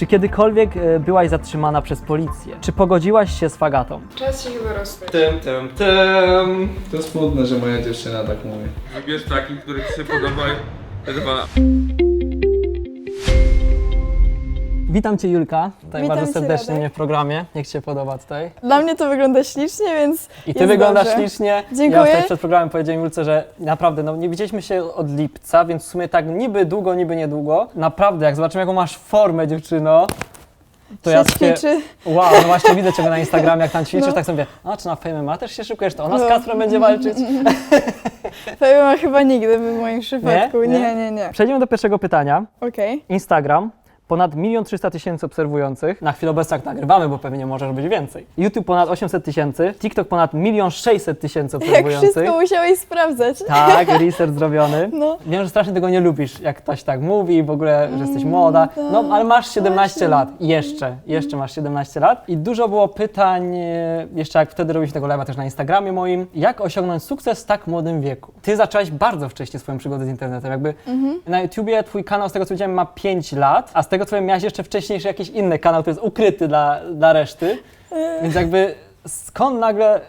Czy kiedykolwiek e, byłaś zatrzymana przez policję? Czy pogodziłaś się z fagatą? Czas się chyba rozstać. Tym, tym, tym. To smutne, że moja dziewczyna tak mówi. Wybierz takich, które ci się podobają. Te dwa. Witam Cię Julka, tutaj Witam bardzo cię, serdecznie Radek. mnie w programie. Jak Ci się podoba tutaj? Dla mnie to wygląda ślicznie, więc I Ty jest wyglądasz dobrze. ślicznie. Ja Dziękuję. tutaj przed programem powiedziałem Julce, że naprawdę no, nie widzieliśmy się od lipca, więc w sumie tak niby długo, niby niedługo. Naprawdę, jak zobaczymy jaką masz formę dziewczyno, to ja się sobie, ćwiczy. wow, no właśnie widzę Ciebie na Instagramie, jak tam ćwiczysz, No. tak sobie, a czy na Fame ma też się szykujesz, to ona z No. Kacprem będzie walczyć. Pewnie ma chyba nigdy w moim przypadku. Nie? Nie, Nie? nie, nie. Przejdziemy do pierwszego pytania. Okej. Instagram. Ponad 1 300 tysięcy obserwujących. Na chwilę obecną jak nagrywamy, bo pewnie może być więcej. YouTube ponad 800 tysięcy. TikTok ponad 1 600 tysięcy Jak obserwujących. wszystko musiałeś sprawdzać. Tak, research zrobiony. No. Wiem, że strasznie tego nie lubisz, jak ktoś tak mówi, w ogóle, że jesteś młoda. No, ale masz 17 właśnie. lat. Jeszcze, jeszcze masz 17 lat. I dużo było pytań, e, jeszcze jak wtedy robiliśmy tego live'a też na Instagramie moim, jak osiągnąć sukces w tak młodym wieku. Ty zaczęłaś bardzo wcześnie swoją przygodę z internetem. Jakby na YouTubie twój kanał, z tego co widziałem, ma 5 lat, a z tego co wiem, miałeś jeszcze wcześniejszy jakiś inny kanał, który jest ukryty dla, dla reszty. Więc jakby skąd nagle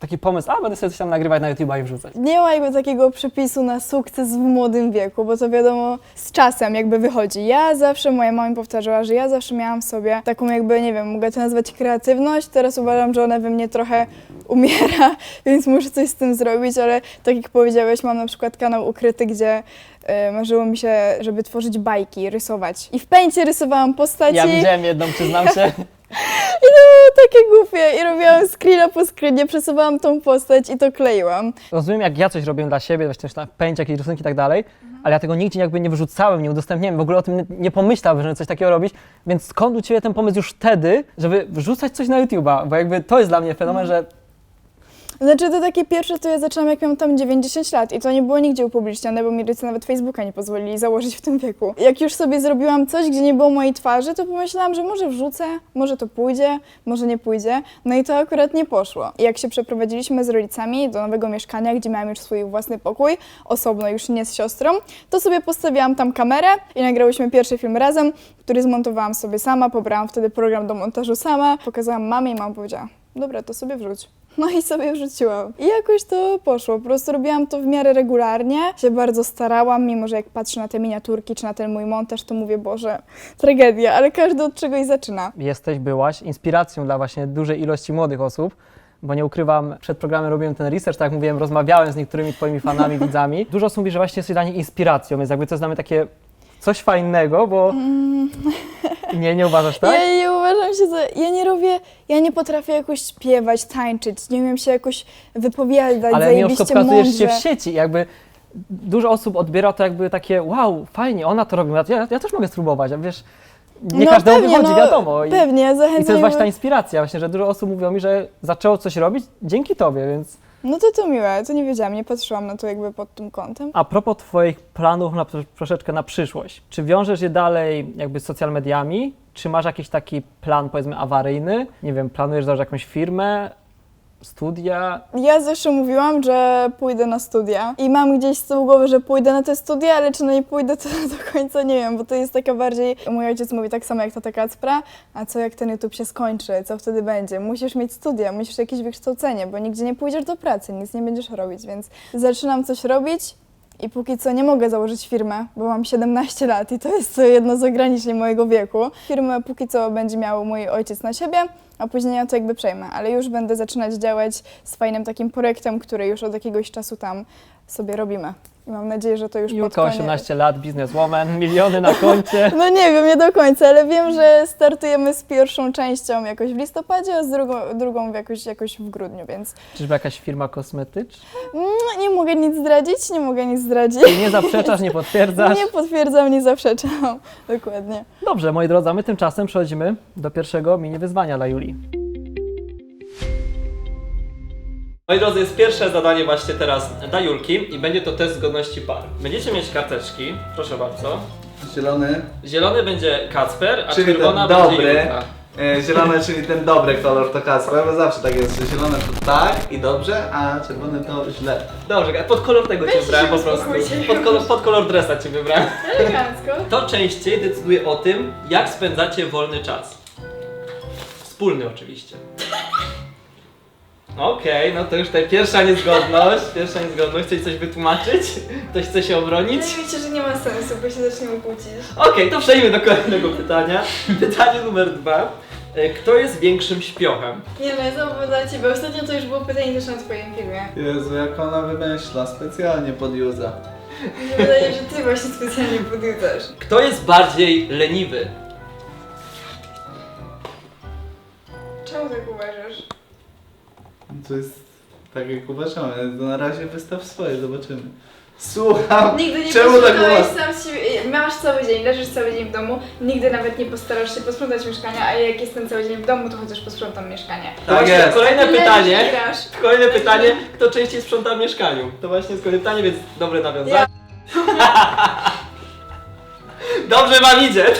taki pomysł, a będę sobie coś tam nagrywać na YouTube'a i wrzucać? Nie ma jakby takiego przepisu na sukces w młodym wieku, bo to wiadomo z czasem jakby wychodzi. Ja zawsze, moja mama mi powtarzała, że ja zawsze miałam w sobie taką jakby, nie wiem, mogę to nazwać kreatywność, teraz uważam, że ona we mnie trochę umiera, więc muszę coś z tym zrobić, ale tak jak powiedziałeś, mam na przykład kanał ukryty, gdzie e, marzyło mi się, żeby tworzyć bajki, rysować. I w pęcie rysowałam postaci. Ja widziałem jedną, przyznam się. I to było takie głupie. I robiłam screena po screenie, przesuwałam tą postać i to kleiłam. Rozumiem, jak ja coś robię dla siebie, właśnie na pędź, jakieś rysunki i tak dalej, ale ja tego nigdzie jakby nie wyrzucałem, nie udostępniałem, w ogóle o tym nie- nie pomyślałem, żeby coś takiego robić, więc skąd u Ciebie ten pomysł już wtedy, żeby wrzucać coś na YouTube'a? Bo jakby to jest dla mnie fenomen, że Znaczy to takie pierwsze to ja zaczęłam jak miałam tam 90 lat i to nie było nigdzie upublicznione, bo mi rodzice nawet Facebooka nie pozwolili założyć w tym wieku. Jak już sobie zrobiłam coś, gdzie nie było mojej twarzy, to pomyślałam, że może wrzucę, może to pójdzie, może nie pójdzie. No i to akurat nie poszło. I jak się przeprowadziliśmy z rodzicami do nowego mieszkania, gdzie miałam już swój własny pokój, osobno już nie z siostrą, to sobie postawiłam tam kamerę i nagrałyśmy pierwszy film razem, który zmontowałam sobie sama, pobrałam wtedy program do montażu sama, pokazałam mamie i mama powiedziała, dobra, to sobie wrzuć. No i sobie wrzuciłam. I jakoś to poszło. Po prostu robiłam to w miarę regularnie. Się bardzo starałam, mimo że jak patrzę na te miniaturki czy na ten mój montaż, to mówię, Boże, tragedia, ale każdy od czegoś zaczyna. jesteś, byłaś inspiracją dla właśnie dużej ilości młodych osób, bo nie ukrywam, przed programem robiłem ten research, tak jak mówiłem, rozmawiałem z niektórymi Twoimi fanami, widzami. Dużo osób mówi, że właśnie jesteś dla nich inspiracją, więc jakby to jest dla mnie takie coś fajnego, bo... Nie, nie uważasz tak? Ja nie uważam się za... Ja nie robię... Ja nie potrafię jakoś śpiewać, tańczyć, nie umiem się jakoś wypowiadać Ale mimo wszystko zajebiście pokazujesz się mądrze. w sieci, jakby dużo osób odbiera to jakby takie wow, fajnie, ona to robi, ja, ja też mogę spróbować, a wiesz, nie No każdemu pewnie, wychodzi, no, wiadomo. I, Pewnie. I to jest właśnie ta inspiracja, właśnie, że dużo osób mówiło mi, że zaczęło coś robić dzięki tobie, więc... No to to miłe, to nie wiedziałam, nie patrzyłam na to jakby pod tym kątem. A propos twoich planów na, troszeczkę na przyszłość, czy wiążesz je dalej jakby z social mediami, czy masz jakiś taki plan powiedzmy awaryjny? Nie wiem, planujesz założyć jakąś firmę, studia? Ja zawsze mówiłam, że pójdę na studia i mam gdzieś z tyłu głowy, że pójdę na te studia, ale czy na nie pójdę, to do końca nie wiem, bo to jest taka bardziej, mój ojciec mówi tak samo jak tata Kacpra, a co jak ten YouTube się skończy, co wtedy będzie? Musisz mieć studia, musisz jakieś wykształcenie, bo nigdzie nie pójdziesz do pracy, nic nie będziesz robić, więc zaczynam coś robić, i póki co nie mogę założyć firmę, bo mam 17 lat i to jest jedno z ograniczeń mojego wieku. Firmę póki co będzie miał mój ojciec na siebie, a później ja to jakby przejmę, ale już będę zaczynać działać z fajnym takim projektem, który już od jakiegoś czasu tam sobie robimy. I mam nadzieję, że to już pod Julka, koniec... 18 lat, bizneswoman, miliony na koncie. No nie wiem, nie do końca, ale wiem, że startujemy z pierwszą częścią jakoś w listopadzie, a z drugą, drugą jakoś, jakoś w grudniu, więc Czyżby jakaś firma kosmetyczna? mm, nie mogę nic zdradzić, nie mogę nic zdradzić. Czyli nie zaprzeczasz, nie potwierdzasz? Nie potwierdzam, nie zaprzeczam. Dokładnie. Dobrze, moi drodzy, my tymczasem przechodzimy do pierwszego mini wyzwania dla Julii. Moi drodzy, jest pierwsze zadanie właśnie teraz dla Julki i będzie to test zgodności par. Będziecie mieć karteczki, proszę bardzo. Zielony. Zielony będzie Kacper, a Czyli czerwona ten będzie dobry. Julka. E, zielone, czyli ten dobry kolor to Kasper, bo zawsze tak jest, że zielone to tak i dobrze, a czerwone to źle. Dobrze, pod kolor tego cię wybrałem się po prostu. uspokójcie. Pod kolor, pod kolor dresa cię wybrałem. Elegancko. To częściej decyduje o tym, jak spędzacie wolny czas. Wspólny oczywiście. Okej, no to już tutaj pierwsza niezgodność. Pierwsza niezgodność. Chcecie coś wytłumaczyć? Ktoś chce się obronić? Wydaje mi się, że nie ma sensu, bo się zaczniemy kłócić. Okej, to przejdźmy do kolejnego pytania. Pytanie numer dwa. E, Kto jest większym śpiochem? Nie no, ja znowu dla ciebie. Ostatnio to już było pytanie też na twoim filmie. Jezu, jak ona wymyśla, specjalnie pod Juza. Mi się wydaje, że ty właśnie specjalnie podjudzasz. Kto jest bardziej leniwy? Czemu tak uważasz? To jest tak jak uważamy, to na razie wystaw swoje, zobaczymy. Słucham! Nigdy nie Czemu tak posprzątałeś uważasz? sam siebie. Masz cały dzień, leżysz cały dzień w domu, nigdy nawet nie postarasz się posprzątać mieszkania, a jak jestem cały dzień w domu, to chociaż posprzątam mieszkanie. Tak właśnie jest. Kolejne Leżysz pytanie. grasz. Kolejne pytanie. Kto częściej sprząta w mieszkaniu? To właśnie jest kolejne pytanie, więc dobre nawiązanie. Dobrze wam idzie.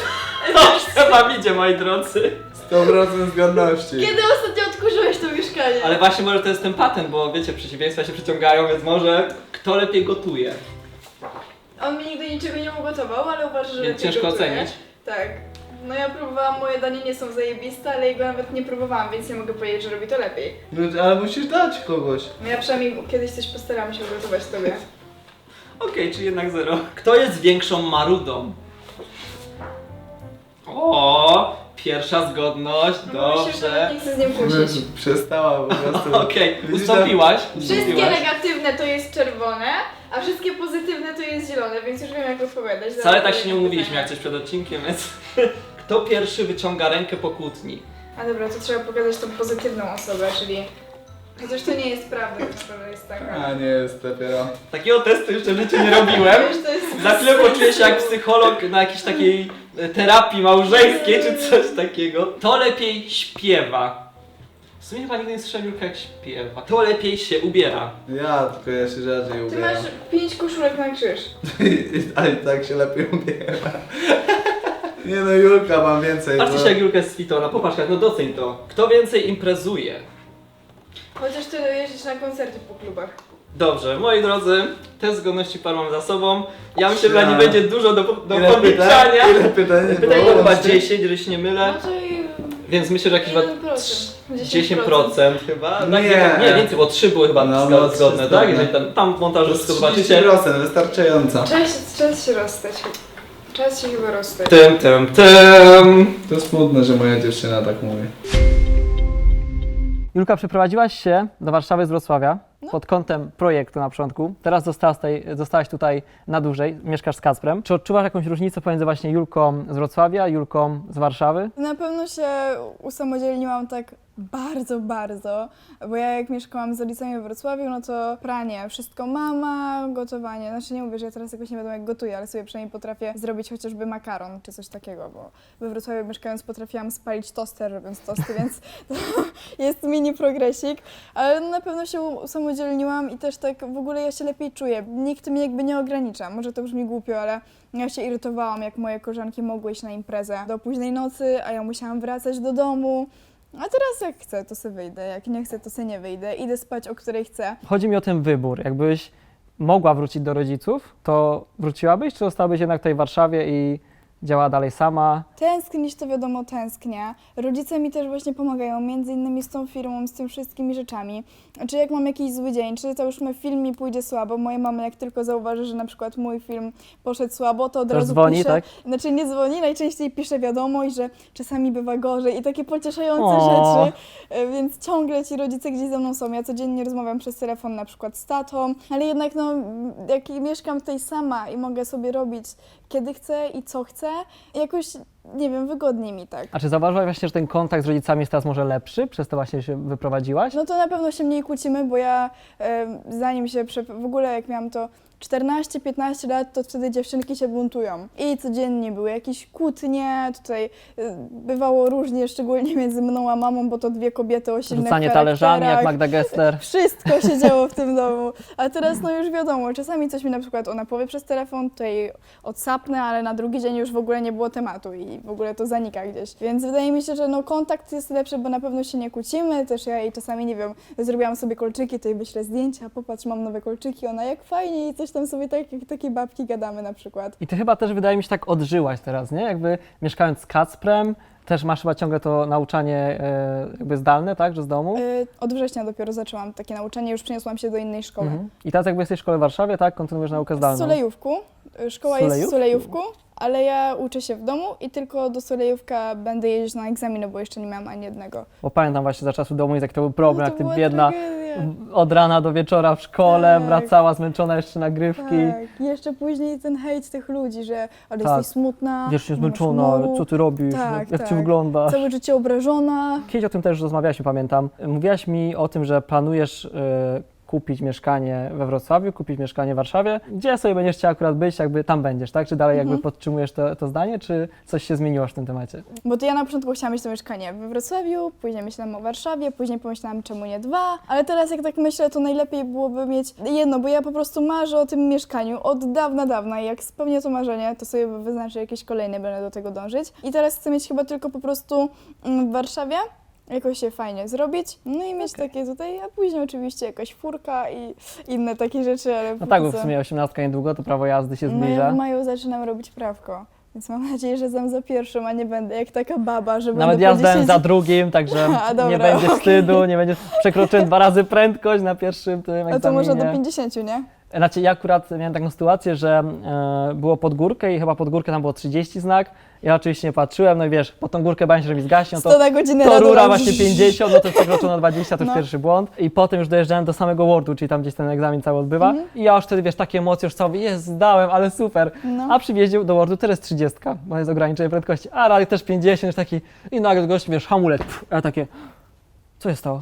Dobrze wam idzie, moi drodzy. 100% zgodności. Kiedy ostatnio odkurzyłeś to mieszkanie? Ale właśnie może to jest ten patent, bo wiecie, przeciwieństwa się przyciągają, więc może kto lepiej gotuje? On mi nigdy niczego nie ugotował, ale uważa, że Więc lepiej ciężko gotuje. ocenić. Tak. No ja próbowałam, moje danie nie są zajebiste, ale jego nawet nie próbowałam, więc nie mogę powiedzieć, że robi to lepiej. No, ale musisz dać kogoś. No ja przynajmniej kiedyś coś postaram się ugotować tobie. Okej, czyli jednak zero. Kto jest większą marudą? O, pierwsza zgodność, No dobrze. nie chcę z nim kłócić. Przestała po prostu. Okej, Widzisz, ustąpiłaś. Wszystkie ustąpiłaś. negatywne to jest czerwone, a wszystkie pozytywne to jest zielone, więc już wiem jak odpowiadać. Wcale tak się nie umówiliśmy jak coś przed odcinkiem, więc... Kto pierwszy wyciąga rękę po kłótni? A dobra, to trzeba pokazać tą pozytywną osobę, czyli... Chociaż to nie jest prawda, to prawda jest taka. A nie jest dopiero. Takiego testu jeszcze w życiu nie robiłem. Wiesz, to jest Za chwilę poczuję się jak psycholog na jakiejś takiej e, terapii małżeńskiej czy coś takiego. To lepiej śpiewa. W sumie chyba nigdy nie słyszałem Julka jak śpiewa. To lepiej się ubiera. Ja, tylko ja się rzadziej Ty ubieram. masz pięć koszulek na krzyż. Ale i tak się lepiej ubiera. Nie no, Julka mam więcej. Patrzcie bo- się jak Julka jest sfitona, popatrz no doceń to. Kto więcej imprezuje? Chociaż ty jeździsz na koncerty po klubach. Dobrze, moi drodzy, test zgodności par mam za sobą. Ja myślę, że nie będzie dużo do, do Ile pytań? podliczania. Ile pytań? Pytanie było chyba łącznie? 10, jeżeli się nie mylę. No to i Więc myślę, że jakieś chyba 1%. 10% chyba. Tak, Nie. nie, więcej, bo 3 były chyba No, zgo- no, zgodne, tak? zgodne. Jeżeli tam, tam jest zobaczycie. 30%, wystarczająco. Czas, czas się rozstać. Czas się chyba rozstać. Tym, tym, tym. To smutne, że moja dziewczyna tak mówi. Julka, przeprowadziłaś się do Warszawy z Wrocławia pod kątem projektu na początku. Teraz zostałaś tutaj, zostałaś tutaj na dłużej, mieszkasz z Kacprem. Czy odczuwasz jakąś różnicę pomiędzy właśnie Julką z Wrocławia, Julką z Warszawy? Na pewno się usamodzielniłam tak bardzo, bardzo, bo ja jak mieszkałam z rodzicami w Wrocławiu, no to pranie, wszystko mama, gotowanie. Znaczy nie mówię, że ja teraz jakoś nie wiadomo jak gotuję, ale sobie przynajmniej potrafię zrobić chociażby makaron czy coś takiego, bo we Wrocławiu mieszkając potrafiłam spalić toster robiąc tosty, więc to jest mini progresik, ale na pewno się usamodzielniłam i też tak w ogóle ja się lepiej czuję. Nikt mnie jakby nie ogranicza. Może to brzmi głupio, ale ja się irytowałam, jak moje koleżanki mogły iść na imprezę do późnej nocy, a ja musiałam wracać do domu. A teraz jak chcę, to sobie wyjdę, jak nie chcę, to sobie nie wyjdę. Idę spać, o której chcę. Chodzi mi o ten wybór. Jakbyś mogła wrócić do rodziców, to wróciłabyś, czy zostałabyś jednak tutaj w Warszawie i działała dalej sama? Tęsknić to wiadomo tęsknię. Rodzice mi też właśnie pomagają, między innymi z tą firmą, z tym wszystkimi rzeczami. Czy jak mam jakiś zły dzień, czy załóżmy film mi pójdzie słabo, moja mama jak tylko zauważy, że na przykład mój film poszedł słabo, to od To razu dzwoni, pisze, tak? Znaczy nie dzwoni, najczęściej pisze wiadomość, że czasami bywa gorzej i takie pocieszające O. rzeczy, E, więc ciągle ci rodzice gdzieś ze mną są. Ja codziennie rozmawiam przez telefon na przykład z tatą, ale jednak no, jak mieszkam tutaj sama i mogę sobie robić kiedy chcę i co chcę, jakoś, nie wiem, wygodniej mi tak. A czy zauważyłaś właśnie, że ten kontakt z rodzicami jest teraz może lepszy, przez to właśnie się wyprowadziłaś? No to na pewno się mniej kłócimy, bo ja zanim się, w ogóle jak miałam to 14-15 lat, to wtedy dziewczynki się buntują. I codziennie były jakieś kłótnie, tutaj y, bywało różnie, szczególnie między mną a mamą, bo to dwie kobiety o silnych Rzucanie talerzami jak. Magda Gessler. Wszystko się działo w tym domu. A teraz no już wiadomo, czasami coś mi na przykład ona powie przez telefon, to jej odsapnę, ale na drugi dzień już w ogóle nie było tematu i w ogóle to zanika gdzieś. Więc wydaje mi się, że no kontakt jest lepszy, bo na pewno się nie kłócimy. Też ja jej czasami, nie wiem, zrobiłam sobie kolczyki, to jej wyślę zdjęcia, popatrz, mam nowe kolczyki, ona jak fajnie i coś tam sobie tak, jak takie babki gadamy na przykład. I ty chyba też wydaje mi się tak odżyłaś teraz, nie? Jakby mieszkając z Kacprem, też masz chyba ciągle to nauczanie e, jakby zdalne, tak, że z domu? Y, Od września dopiero zaczęłam takie nauczanie, już przeniosłam się do innej szkoły. Mhm. I teraz jakby jesteś w szkole w Warszawie, tak? Kontynuujesz naukę W zdalną. Sulejówku. Y, Szkoła jest w? Sulejówku, ale ja uczę się w domu i tylko do Sulejówka będę jeździć na egzaminy, bo jeszcze nie miałam ani jednego. Bo pamiętam właśnie za czasu domu, jak to był problem, No jak to ty była biedna tragedia. od rana do wieczora w szkole, Tak. wracała zmęczona jeszcze nagrywki. Tak, jeszcze później ten hejt tych ludzi, że ale Tak. jesteś smutna, Wiesz, się masz zmęczona, co ty robisz, Tak, jak, jak tak. ci wygląda. całe życie obrażona. Kiedyś o tym też rozmawialiśmy, pamiętam. Mówiłaś mi o tym, że planujesz e, kupić mieszkanie we Wrocławiu, kupić mieszkanie w Warszawie. Gdzie sobie będziesz chciała akurat być, jakby tam będziesz, tak? Czy dalej jakby Mhm. podtrzymujesz to, to zdanie, czy coś się zmieniło w tym temacie? Bo to ja na początku chciałam mieć to mieszkanie we Wrocławiu, później myślałam o Warszawie, później pomyślałam czemu nie dwa, ale teraz jak tak myślę, to najlepiej byłoby mieć jedno, bo ja po prostu marzę o tym mieszkaniu od dawna, dawna i jak spełnię to marzenie, to sobie wyznaczę jakieś kolejne, będę do tego dążyć. I teraz chcę mieć chyba tylko po prostu mm, w Warszawie, jakoś się fajnie zrobić, no i mieć takie tutaj, a później oczywiście jakaś furka i inne takie rzeczy, ale No tak, bo w sumie 18 niedługo, to prawo jazdy się no ja zbliża. w maju zaczynam robić prawko. Więc mam nadzieję, że zdam za pierwszą, a nie będę jak taka baba, że Nawet będę ja zdałem 10 za drugim, także A, dobra, nie będzie okej. wstydu, nie będzie. Przekroczyłem dwa razy prędkość na pierwszym tym egzaminie. A to może do 50, nie? Znaczy ja akurat miałem taką sytuację, że e, było pod górkę i chyba pod górkę tam było 30 znak. Ja oczywiście nie patrzyłem, no i wiesz, pod tą górkę bałem się, że mi zgaśnie, no 100 to, na godzinę to rura właśnie 50, no to przekroczono 20, to już No. pierwszy błąd. I potem już dojeżdżałem do samego Wordu, czyli tam gdzieś ten egzamin cały odbywa. Mhm. I ja już wtedy, wiesz, takie emocje już cały, jest, zdałem, ale super. No. A przy wjeździe do Wordu teraz 30, bo jest ograniczenie prędkości, a rally też 50, już taki, i nagle gość, wiesz, hamulec, pff, a ja takie, co się stało?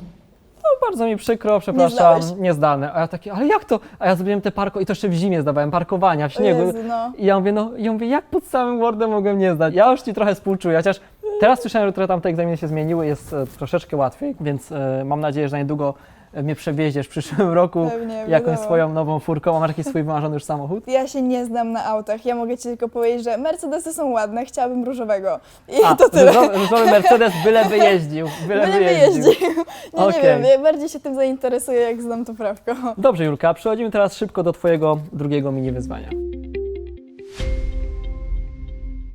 No bardzo mi przykro, przepraszam, zdałeś. niezdane. A ja takie, ale jak to? A ja zrobiłem te parko, i to jeszcze w zimie zdawałem, parkowania w śniegu. Jezu, no. I ja mówię, no, ja mówię, jak pod samym Wordem mogłem nie zdać? Ja już ci trochę współczuję, chociaż teraz słyszałem, że trochę tam te egzaminy się zmieniły, jest e, troszeczkę łatwiej, więc e, mam nadzieję, że niedługo mnie przewieziesz w przyszłym roku Pewnie, jakąś wiadomo. swoją nową furką, a masz jakiś swój wymarzony już samochód? Ja się nie znam na autach. Ja mogę ci tylko powiedzieć, że Mercedesy są ładne, chciałabym różowego. I A, to tyle. różowy, różowy Mercedes byle wyjeździł, byle, Byle wyjeździł. wyjeździł. Nie, Okej. nie wiem, ja bardziej się tym zainteresuję, jak znam to prawko. Dobrze, Julka, przechodzimy teraz szybko do Twojego drugiego mini wyzwania.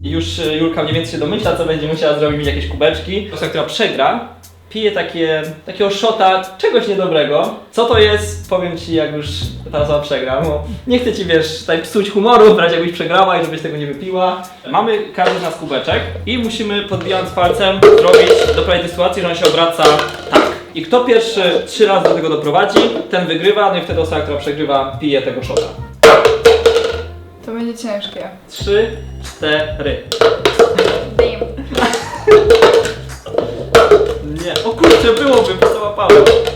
Już e, Julka mniej więcej się domyśla, co będzie musiała zrobić, mieć jakieś kubeczki. Osoba, która przegra, pije takie, takiego szota czegoś niedobrego. Co to jest, powiem Ci, jak już ta osoba przegra, bo nie chcę Ci, wiesz, tutaj psuć humoru, razie jakbyś przegrała i żebyś tego nie wypiła. Mamy każdy z nas kubeczek i musimy podbijając palcem zrobić, doprowadzić do sytuacji, że on się obraca tak. I kto pierwszy trzy razy do tego doprowadzi, ten wygrywa, no i wtedy osoba, która przegrywa, pije tego szota. To będzie ciężkie. Trzy, cztery. Kurczę, byłoby, bo to łapałem.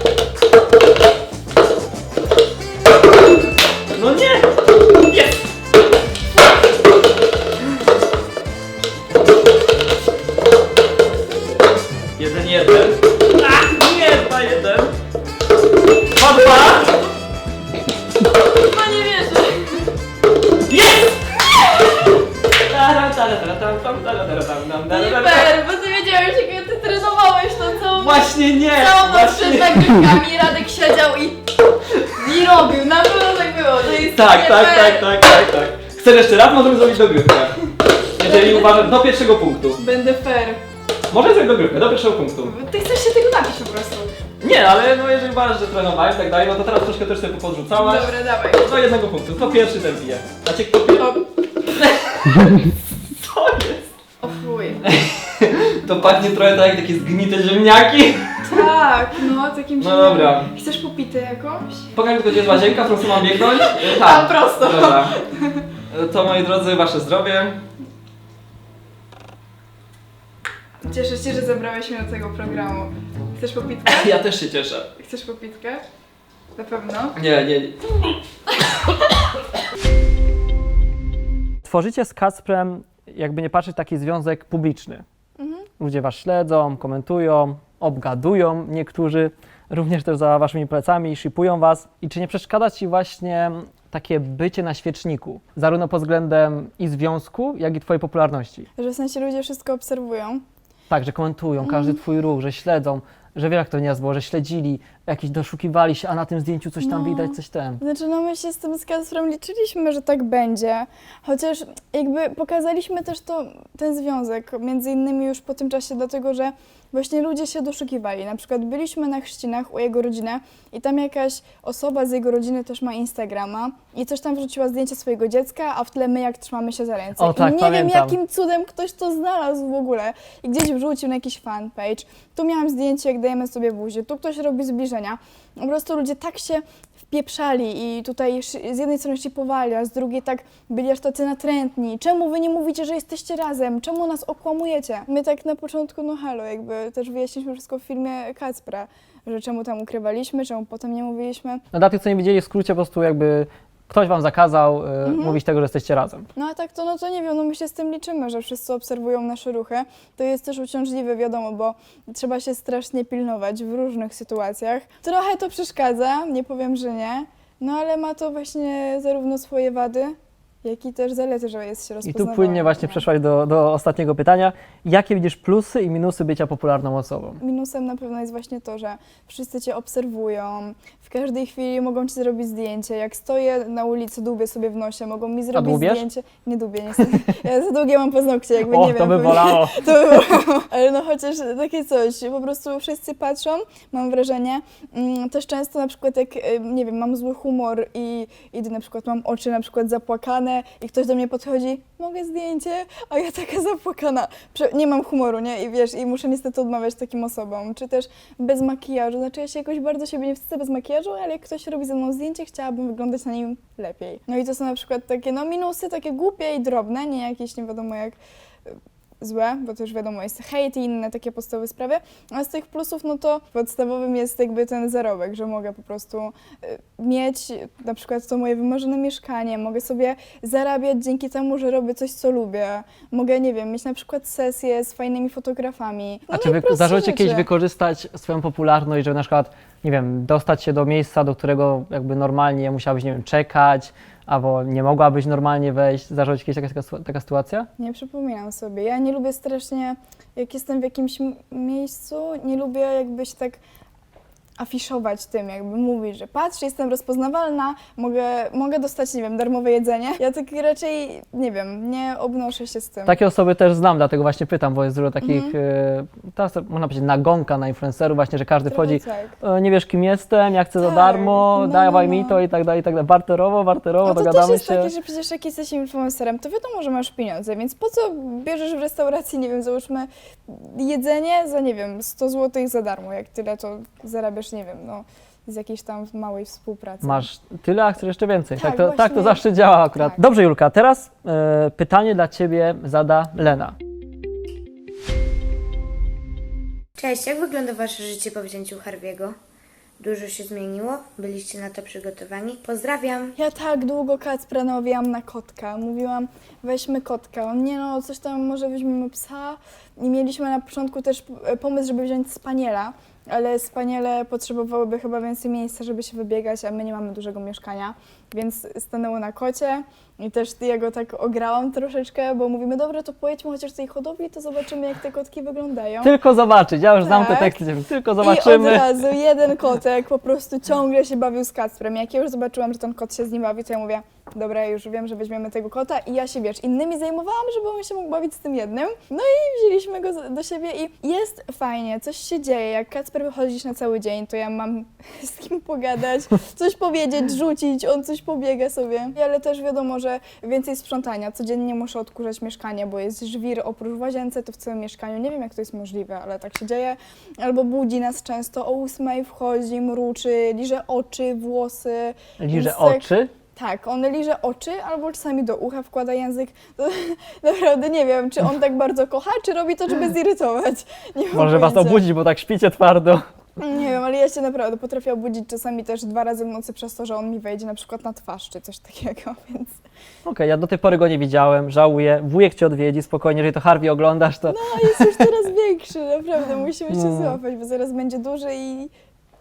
Możemy zrobić dogrywkę. Jeżeli uważasz, do pierwszego punktu. Będę fair. Możemy zrobić dogrywkę, do pierwszego punktu. Ty chcesz się tego napić po prostu. Nie, ale no jeżeli uważasz, że trenowałeś i tak dalej, no to teraz troszkę też sobie podrzucałaś. Dobra, dawaj. Do jednego punktu. To pierwszy ten bije. A cię kto pierwszy? O, Co jest? o fuj. To pachnie trochę tak jak takie zgnite ziemniaki. Tak, no takim No dobra. Chcesz popitę jakąś? Pokaż mi tylko, gdzie jest łazienka, w którą mam biegnąć. E, Tak. prosto. Dobra. To moi drodzy, wasze zdrowie. Cieszę się, że zabrałeś mnie do tego programu. Chcesz popitkę? Ja też się cieszę. Chcesz popitkę? Na pewno. Nie, nie, nie. tworzycie z Kacprem, jakby nie patrzeć, taki związek publiczny. Ludzie was śledzą, komentują, obgadują niektórzy, również też za waszymi plecami, shipują was. I czy nie przeszkadza ci właśnie takie bycie na świeczniku, zarówno pod względem i związku, jak i twojej popularności? Że w sensie ludzie wszystko obserwują. Tak, że komentują każdy twój ruch, że śledzą, że wiele jak to nie było, że śledzili, jakieś doszukiwali się, a na tym zdjęciu coś tam No. widać, coś tam. Znaczy, no my się z tym z Kacprem liczyliśmy, że tak będzie, chociaż jakby pokazaliśmy też to, ten związek, między innymi już po tym czasie, dlatego że właśnie ludzie się doszukiwali. Na przykład byliśmy na chrzcinach u jego rodziny i tam jakaś osoba z jego rodziny też ma Instagrama i też tam wrzuciła zdjęcie swojego dziecka, a w tle my jak trzymamy się za ręce. O, tak, I nie pamiętam. wiem jakim cudem ktoś to znalazł w ogóle i gdzieś wrzucił na jakiś fanpage. Tu miałam zdjęcie, jak dajemy sobie buzię, tu ktoś robi Po prostu ludzie tak się wpieprzali i tutaj z jednej strony szipowali, a z drugiej tak byli aż tacy natrętni. Czemu wy nie mówicie, że jesteście razem? Czemu nas okłamujecie? My tak na początku, no halo, jakby też wyjaśniliśmy wszystko w filmie Kacpra, że czemu tam ukrywaliśmy, czemu potem nie mówiliśmy. No dla tych, co nie widzieli, w skrócie po prostu jakby ktoś wam zakazał y, mówić tego, że jesteście razem. No a tak to, no to nie wiem, no my się z tym liczymy, że wszyscy obserwują nasze ruchy. To jest też uciążliwe, wiadomo, bo trzeba się strasznie pilnować w różnych sytuacjach. Trochę to przeszkadza, nie powiem, że nie, no ale ma to właśnie zarówno swoje wady, jak i też zalety, że jest się I tu płynnie właśnie przeszłaś do, do ostatniego pytania. Jakie widzisz plusy i minusy bycia popularną osobą? Minusem na pewno jest właśnie to, że wszyscy cię obserwują, w każdej chwili mogą ci zrobić zdjęcie. Jak stoję na ulicy, dłubię sobie w nosie, mogą mi zrobić zdjęcie. Nie dłubię, niestety. Ja za długie mam paznokcie, jakby O, nie wiem. to by bolało. To by było. No chociaż takie coś, po prostu wszyscy patrzą, mam wrażenie. Mm, Też często na przykład jak, y, nie wiem, mam zły humor i, i na przykład mam oczy na przykład zapłakane i ktoś do mnie podchodzi, mogę zdjęcie, a ja taka zapłakana. Nie mam humoru, nie? I wiesz, i muszę niestety odmawiać takim osobom. Czy też bez makijażu, znaczy ja się jakoś bardzo siebie nie wstydzę bez makijażu, ale jak ktoś robi ze mną zdjęcie, chciałabym wyglądać na nim lepiej. No i to są na przykład takie, no minusy, takie głupie i drobne, nie jakieś nie wiadomo jak złe, bo to już wiadomo, jest hejt i inne takie podstawowe sprawy, a z tych plusów, no to podstawowym jest jakby ten zarobek, że mogę po prostu y, mieć na przykład to moje wymarzone mieszkanie, mogę sobie zarabiać dzięki temu, że robię coś, co lubię, mogę, nie wiem, mieć na przykład sesje z fajnymi fotografami. No A czy zdarzyło ci kiedyś wykorzystać swoją popularność, żeby na przykład, nie wiem, dostać się do miejsca, do którego jakby normalnie musiałabyś, nie wiem, czekać, albo nie mogłabyś normalnie wejść? Zdarzyła ci kiedyś taka, taka, sytuacja? Nie przypominam sobie. Ja nie lubię strasznie, jak jestem w jakimś miejscu, nie lubię jakby się tak afiszować tym, jakby mówić, że patrz, jestem rozpoznawalna, mogę, mogę dostać, nie wiem, darmowe jedzenie. Ja tak raczej, nie wiem, nie obnoszę się z tym. Takie osoby też znam, dlatego właśnie pytam, bo jest dużo takich, Mhm. e, teraz można powiedzieć nagonka na influencerów właśnie, że każdy Trochę wchodzi, tak. e, nie wiesz kim jestem, ja chcę za Tak, darmo, no, dawaj no, mi no. to i tak dalej, i tak dalej, barterowo, barterowo, No to też dogadamy jest się. takie, że przecież jak jesteś influencerem, to wiadomo, że masz pieniądze, więc po co bierzesz w restauracji, nie wiem, załóżmy jedzenie za, nie wiem, 100 zł za darmo, jak tyle to zarabiasz, nie wiem, no z jakiejś tam małej współpracy. Masz tyle, a chcesz jeszcze więcej. Tak, Tak, to, tak to właśnie. zawsze działa akurat. Tak. Dobrze, Julka, teraz e, pytanie dla Ciebie zada Lena. Cześć, jak wygląda Wasze życie po wzięciu Harviego? Dużo się zmieniło? Byliście na to przygotowani? Pozdrawiam! Ja tak długo Kacpra nałowiłam na kotka. Mówiłam, weźmy kotka. On nie no, coś tam może weźmiemy psa. I mieliśmy na początku też p- pomysł, żeby wziąć spaniela, ale spaniele potrzebowałyby chyba więcej miejsca, żeby się wybiegać, a my nie mamy dużego mieszkania, więc stanęło na kocie. I też ja go tak ograłam troszeczkę, bo mówimy, dobra, to pojedźmy chociaż do tej hodowli, to zobaczymy, jak te kotki wyglądają. Tylko zobaczyć, ja już znam te Tak. teksty, tylko I od zobaczymy. razu jeden kotek po prostu ciągle się bawił z Kacprem. Jak ja już zobaczyłam, że ten kot się z nim bawi, to ja mówię, dobra, już wiem, że weźmiemy tego kota i ja się, wiesz, innymi zajmowałam, żeby on się mógł bawić z tym jednym. No i wzięliśmy go z- do siebie i jest fajnie, coś się dzieje. Jak Kacper wychodzisz na cały dzień, to ja mam z kim pogadać, coś powiedzieć, rzucić, on coś pobiega sobie. Ale też wiadomo, że więcej sprzątania. Codziennie muszę odkurzać mieszkanie, bo jest żwir oprócz w łazience, to w całym mieszkaniu. Nie wiem, jak to jest możliwe, ale tak się dzieje. Albo budzi nas często o ósmej, wchodzi, mruczy, liże oczy, włosy. Liże oczy. Tak, on liże oczy albo czasami do ucha wkłada język. To, naprawdę nie wiem, czy on tak bardzo kocha, czy robi to, żeby zirytować. Nie Może was obudzić, bo tak śpicie twardo. Nie wiem, ale ja się naprawdę potrafię obudzić czasami też dwa razy w nocy przez to, że on mi wejdzie na przykład na twarz czy coś takiego, więc... Okej, ja do tej pory go nie widziałem, żałuję. Wujek cię odwiedzi, spokojnie, jeżeli to Harvey oglądasz, to No jest już coraz większy, naprawdę, musimy się No. złapać, bo zaraz będzie duży i...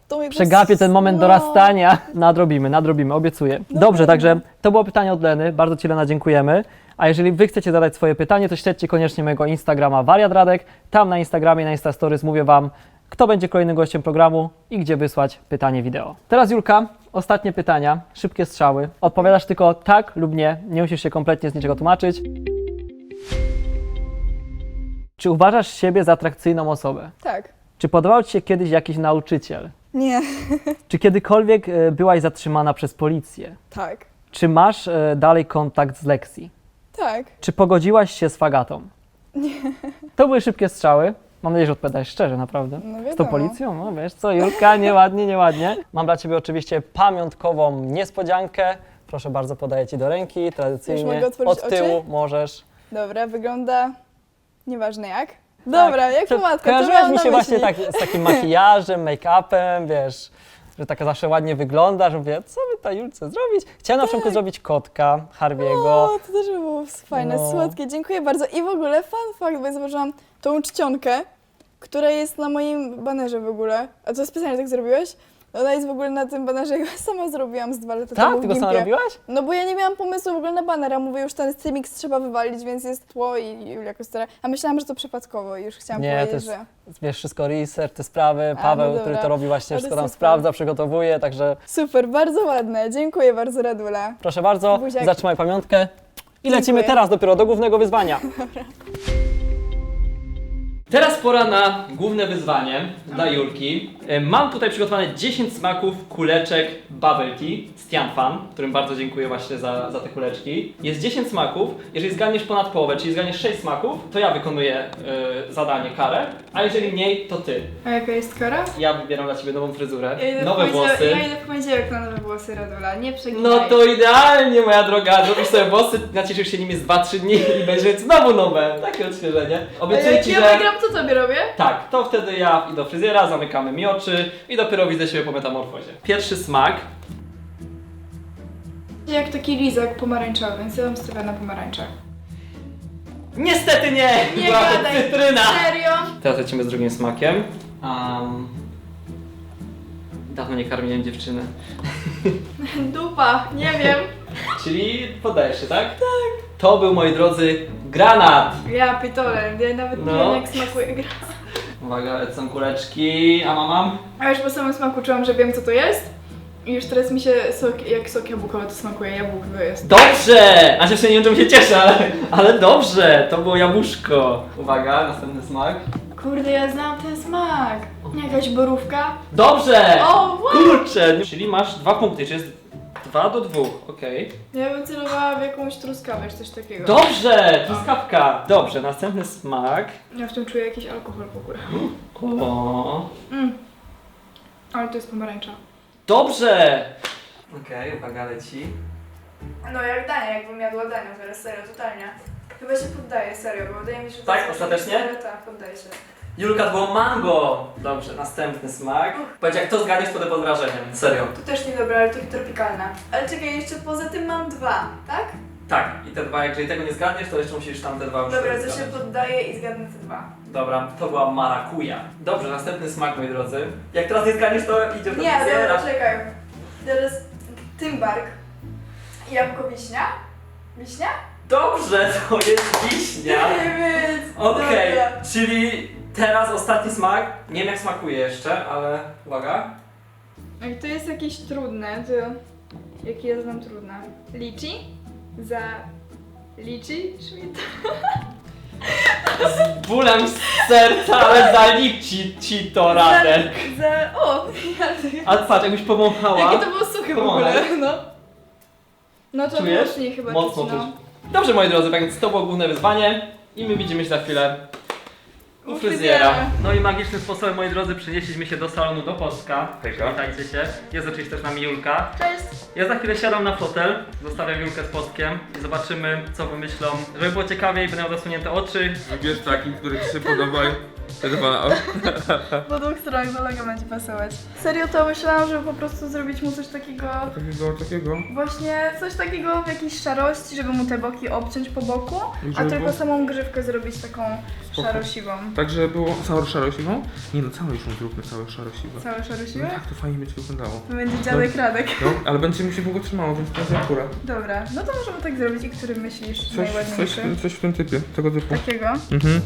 To przegapię ten moment no. dorastania. Nadrobimy, nadrobimy, obiecuję. Dobrze, także to było pytanie od Leny, bardzo Ci Lena dziękujemy. A jeżeli Wy chcecie zadać swoje pytanie, to śledźcie koniecznie mojego Instagrama Wariat Radek. Tam na Instagramie, na Instastories mówię Wam, kto będzie kolejnym gościem programu i gdzie wysłać pytanie wideo. Teraz Julka, ostatnie pytania, szybkie strzały. Odpowiadasz tylko tak lub nie, nie musisz się kompletnie z niczego tłumaczyć. Czy uważasz siebie za atrakcyjną osobę? Tak. Czy podobał Ci się kiedyś jakiś nauczyciel? Nie. Czy kiedykolwiek e, byłaś zatrzymana przez policję? Tak. Czy masz e, dalej kontakt z Lexi? Tak. Czy pogodziłaś się z fagatą? Nie. To były szybkie strzały. Mam nadzieję, że odpowiadałeś szczerze, naprawdę. No Z tą policją? No wiesz co, Julka, nieładnie, nieładnie. Mam dla Ciebie oczywiście pamiątkową niespodziankę. Proszę bardzo, podaję Ci do ręki, Już tradycyjnie. mogę otworzyć Od tyłu oczy? możesz. Dobra, wygląda... Nieważne jak. Dobra, jak to pomadka, to Kojarzyłaś miałam mi na się właśnie myśli. tak, z takim makijażem, make-upem, wiesz, że taka zawsze ładnie wygląda, że mówię, co by ta Julce zrobić? Chciałem na początku zrobić kotka Harviego. O, to też by było fajne, No. słodkie. Dziękuję bardzo. I w ogóle fun fact, bo ja zauważyłam tą czcionkę, która jest na moim banerze w ogóle. A to specjalnie tak zrobiłeś? Ona jest w ogóle na tym banerze, ja sama zrobiłam z dwa lata temu Tak? w Ty go sama Gimpie. robiłaś? No bo ja nie miałam pomysłu w ogóle na banera, mówię już ten Cymix trzeba wywalić, więc jest tło i Julia Kostera. A myślałam, że to przypadkowo i już chciałam Nie, to powiedzieć, jest- że Wiesz, wszystko research, te sprawy, A, Paweł, no który dobra. to robi właśnie, Ale wszystko tam super. sprawdza, przygotowuje, także super, bardzo ładne. Dziękuję bardzo Radula. proszę bardzo, Buziaki. zatrzymaj pamiątkę i lecimy Dziękuję. teraz dopiero do głównego wyzwania. Teraz pora na główne wyzwanie dla Julki. E, Mam tutaj przygotowane 10 smaków kuleczek Bubble Tea Tianfan, którym bardzo dziękuję właśnie za, za te kuleczki. Jest 10 smaków, jeżeli zgadniesz ponad połowę, czyli zgadniesz 6 smaków, to ja wykonuję e, zadanie, karę, a jeżeli mniej, to ty. A jaka jest kara? Ja wybieram dla ciebie nową fryzurę, Ja idę, nowe poniedziałek, włosy. ja idę w poniedziałek na nowe włosy Radula, nie przeginaj. No to idealnie, moja droga. Zrobisz sobie włosy, nacieszysz się nimi z 2-3 dni i będziesz mieć znowu nowe. Takie odświeżenie. A Obiecuję jak ci, ja że... wygram, to tobie robię? Tak, to wtedy ja i do fryzjera, zamykamy mi oczy i dopiero widzę siebie po metamorfozie. Pierwszy smak. Jak taki lizak pomarańczowy, więc ja bym stawiała na pomarańczach. Niestety nie! Nie Była to gadaj. cytryna! Serio? Teraz lecimy z drugim smakiem. Um, dawno nie karmiłem dziewczyny. Dupa, nie wiem. Czyli podajesz się, tak? Tak. To był, moi drodzy, granat. Ja pitole, ja nawet nie No. wiem jak smakuje gra. Uwaga, lecą kuleczki. A mamam? A już po samym smaku czułam, że wiem co to jest. Już teraz mi się sok, jak sok jabłkowy to smakuje, jabłkowy jest. Dobrze! W sumie nie wiem, czemu się cieszę, ale, ale dobrze! To było jabłuszko. Uwaga, następny smak. Kurde, ja znam ten smak. Jakaś borówka. Dobrze! O, wow! Kurczę! Czyli masz dwa punkty, czyli jest dwa do dwóch, okej. Ja bym celowała w jakąś truskawę, czy coś takiego. Dobrze! Truskawka! Dobrze, następny smak. Ja w tym czuję jakiś alkohol w ogóle. O, Mm. Ale to jest pomarańcza. Dobrze! Okej, uwaga, leci. No jak danie, jakbym jadła danie teraz, serio, totalnie. Chyba się poddaję, serio, bo wydaje mi się, że... to Tak? Ostatecznie? Serio, tak, poddaję się. Julka, to było mango! Dobrze, następny smak. Powiedz, jak to zgadniesz, to pod wrażeniem. Serio. To też niedobre, ale to tropikalne. Ale czekaj, jeszcze poza tym mam dwa, tak? Tak, i te dwa, jeżeli tego nie zgadniesz, to jeszcze musisz tam te dwa już Dobra, to się zgadnąć. poddaję i zgadnę te dwa. Dobra, to była marakuja. Dobrze, następny smak, moi drodzy. Jak teraz nie zgadniesz, to idzie do Nie, fryzjera. dobra, czekaj. Teraz tymbark. Jabłko wiśnia? Wiśnia? Dobrze, to jest wiśnia. Więc... Okej, dobra. czyli teraz ostatni smak. Nie wiem jak smakuje jeszcze, ale uwaga. Jak to jest jakieś trudne, to... Jakie ja znam trudne? Liczy? Za... Liczy? Schmidt? Z bólem z serca, ale zaliczy ci to Radek. Za... O! A patrz, jakbyś powąchała. Jakie to było suche w Pomogę. ogóle, no. No to Czujesz? mocniej chyba Mocno czuć, no. Dobrze moi drodzy, tak więc to było główne wyzwanie i my widzimy się za chwilę u fryzjera. No i magicznym sposobem moi drodzy przenieśliśmy się do salonu do Polska. Witajcie się. Jest oczywiście też z nami Julka. Cześć! Ja za chwilę siadam na fotel, zostawiam Julkę z Postkiem i zobaczymy co wymyślą. Żeby było ciekawiej, będą zasunięte oczy. Wybierz taki, który ci się podoba. Dwa. Po dwóch stronach logo będzie pasować. Serio to myślałam, żeby po prostu zrobić mu coś takiego Takiego, takiego. Właśnie coś takiego w jakiejś szarości, żeby mu te boki obciąć po boku, a żeby tylko było- samą grzywkę zrobić taką Spoko. szarosiwą. Tak, żeby było całe szarosiwą? Nie no, całe już zróbmy całe szarosiwe. Całe No szarosiwe? tak, to fajnie będzie wyglądało. To będzie dziadek Radek. No, ale będzie mi się długo trzymało, więc to jest akurat. Dobra, no to możemy tak zrobić. I który myślisz Coś, coś, najładniejszy? coś w tym typie, tego typu. Takiego? Mhm.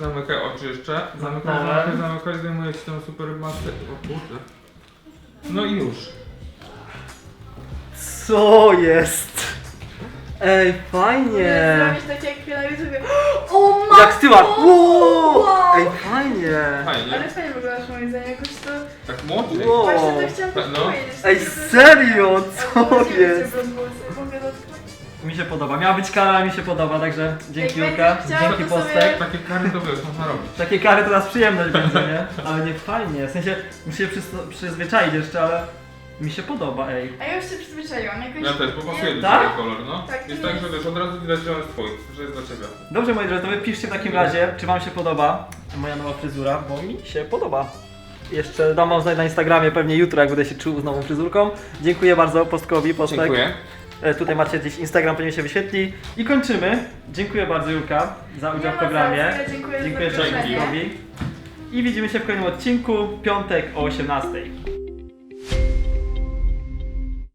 Zamykaj oczy jeszcze. Zamykaj, Zamknąłem. zamykaj, zamykaj, zdejmuję ci tą super masę. O kurde. No i już. Co jest? Ej, fajnie! Zrobić takie jak na YouTubie. O ma! Jak Stewart! Wow! Wow! Ej, fajnie! Fajnie. Ale fajnie wyglądasz moim zdaniem, jakoś to... Tak młodszy. Wow. Właśnie to chciałam też No. powiedzieć. Ej, serio? Co jest? Mi się podoba. Miała być kara, mi się podoba, także dzięki Jak Julka, będziesz chciała, dzięki to sobie- Postek. Takie kary to wiesz, można robić. Takie kary to nas przyjemność będzie, nie? Ale nie fajnie, w sensie muszę się przysto- przyzwyczaić jeszcze, ale mi się podoba, ej. A ja już się przyzwyczaiłam. Jakoś... Ja też, bo pasuje mi Tak? kolor, no. Tak, jest tak, że wiesz, od razu widać, że on jest twój, że jest dla ciebie. Dobrze moi drodzy, to wy piszcie w takim razie, czy wam się podoba moja nowa fryzura, bo mi się podoba. Jeszcze dam wam znać na Instagramie pewnie jutro, jak będę się czuł z nową fryzurką. Dziękuję bardzo Postkowi, Postek. Dziękuję. E, Tutaj macie gdzieś Instagram, pewnie się wyświetli. I kończymy. Dziękuję bardzo Julka za udział w ma programie. za co, Dziękuję, Dziękuję za zaproszenie. I widzimy się w kolejnym odcinku, piątek o 18.